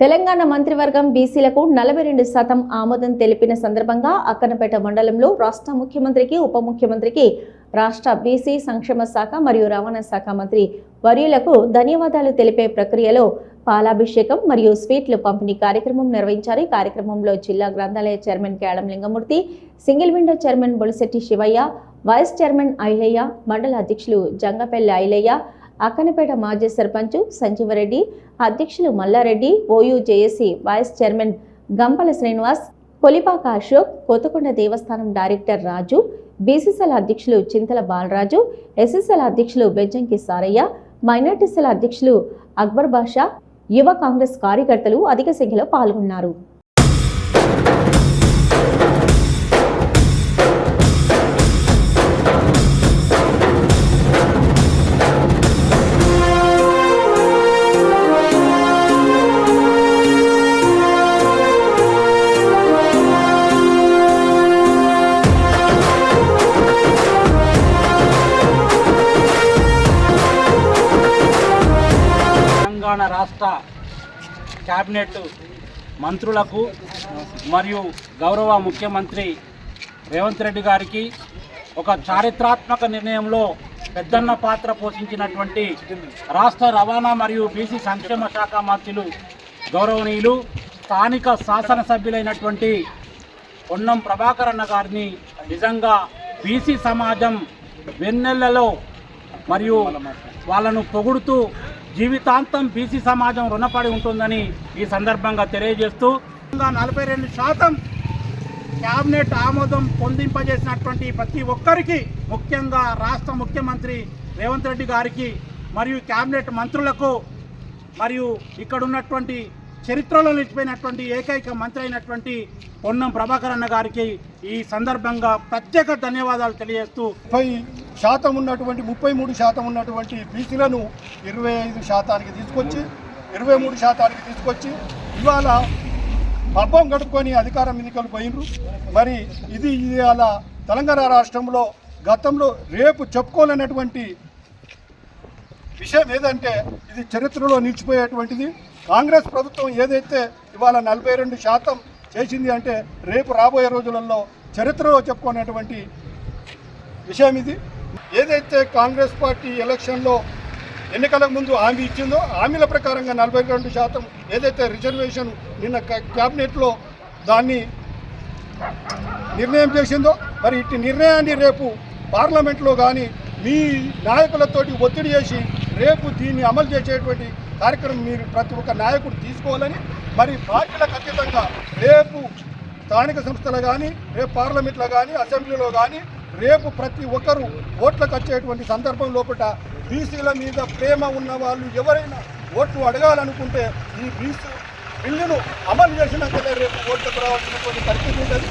తెలంగాణ మంత్రివర్గం బీసీలకు నలభై రెండు శాతం ఆమోదం తెలిపిన సందర్భంగా అక్కనపేట మండలంలో రాష్ట్ర ముఖ్యమంత్రికి ఉప ముఖ్యమంత్రికి రాష్ట్ర బీసీ సంక్షేమ శాఖ మరియు రవాణా శాఖ మంత్రి వర్యులకు ధన్యవాదాలు తెలిపే ప్రక్రియలో పాలాభిషేకం మరియు స్వీట్లు పంపిణీ కార్యక్రమం నిర్వహించారు. ఈ కార్యక్రమంలో జిల్లా గ్రంథాలయ chairman Kedam Lingamurthy single window chairman Bolisetti Shivaiah vice chairman Ailaiah మండల అధ్యక్షులు జంగపల్లి ఐలయ్య అక్కనపేట మాజీ సర్పంచ్ సంజీవరెడ్డి అధ్యక్షులు Mallareddy OU JAC vice chairman Gampala Srinivas Kolipaka Ashok Kothakonda దేవస్థానం డైరెక్టర్ రాజు బీసీసీఎల్ అధ్యక్షులు చింతల బాలరాజు ఎస్ఎస్ఎల్ అధ్యక్షులు బెజ్జంకి సారయ్య మైనార్టీసీల అధ్యక్షులు అక్బర్ బాషా యువ కాంగ్రెస్ కార్యకర్తలు అధిక సంఖ్యలో పాల్గొన్నారు. తెలంగాణ రాష్ట్ర క్యాబినెట్ మంత్రులకు మరియు గౌరవ ముఖ్యమంత్రి రేవంత్ రెడ్డి గారికి ఒక చారిత్రాత్మక నిర్ణయంలో పెద్దన్న పాత్ర పోషించినటువంటి రాష్ట్ర రవాణా మరియు బీసీ సంక్షేమ శాఖ మంత్రులు గౌరవనీయులు స్థానిక శాసనసభ్యులైనటువంటి పొన్నం ప్రభాకర్ అన్న గారిని నిజంగా బీసీ సమాజం వెన్నెలలో మరియు వాళ్ళను పొగుడుతూ జీవితాంతం బీసీ సమాజం రుణపడి ఉంటుందని ఈ సందర్భంగా తెలియజేస్తూ నలభై రెండు శాతం క్యాబినెట్ ఆమోదం పొందింపజేసినటువంటి ప్రతి ఒక్కరికి ముఖ్యంగా రాష్ట్ర ముఖ్యమంత్రి రేవంత్ రెడ్డి గారికి మరియు క్యాబినెట్ మంత్రులకు మరియు ఇక్కడ ఉన్నటువంటి చరిత్రలో నిలిచిపోయినటువంటి ఏకైక మంత్రి అయినటువంటి పొన్నం ప్రభాకర్ అన్న గారికి ఈ సందర్భంగా ప్రత్యేక ధన్యవాదాలు తెలియజేస్తూ శాతం ఉన్నటువంటి ముప్పై మూడు శాతం ఉన్నటువంటి బీసీలను ఇరవై ఐదు శాతానికి తీసుకొచ్చి ఇరవై మూడు శాతానికి తీసుకొచ్చి ఇవాళ పబ్బం గడుపుకొని అధికారం ఎన్నికలు పోయినరు. మరి ఇది ఇవాళ తెలంగాణ రాష్ట్రంలో గతంలో రేపు చెప్పుకోలేనటువంటి విషయం ఏదంటే ఇది చరిత్రలో నిలిచిపోయేటువంటిది. కాంగ్రెస్ ప్రభుత్వం ఏదైతే ఇవాళ నలభై రెండు శాతం చేసింది అంటే రేపు రాబోయే రోజులలో చరిత్రలో చెప్పుకునేటువంటి విషయం ఇది. ఏదైతే కాంగ్రెస్ పార్టీ ఎలక్షన్లో ఎన్నికలకు ముందు హామీ ఇచ్చిందో హామీల ప్రకారంగా నలభై రెండు శాతం ఏదైతే రిజర్వేషన్ నిన్న క్యాబినెట్లో దాన్ని నిర్ణయం చేసిందో మరి ఇట్టి నిర్ణయాన్ని రేపు పార్లమెంట్లో కానీ మీ నాయకులతోటి ఒత్తిడి చేసి రేపు దీన్ని అమలు చేసేటువంటి కార్యక్రమం మీరు ప్రతి ఒక్క నాయకుడు తీసుకోవాలని మరి పార్టీలకు అతీతంగా రేపు స్థానిక సంస్థలు కానీ రేపు పార్లమెంట్లో కానీ అసెంబ్లీలో కానీ రేపు ప్రతి ఒక్కరూ ఓట్లకు వచ్చేటువంటి సందర్భం లోపల బీసీల మీద ప్రేమ ఉన్న వాళ్ళు ఎవరైనా ఓట్లు అడగాలనుకుంటే ఈ బీసీ బిల్లును అమలు చేసినాకనే రేపు ఓట్లకు రావాల్సినటువంటి పరిస్థితి ఉంటుంది.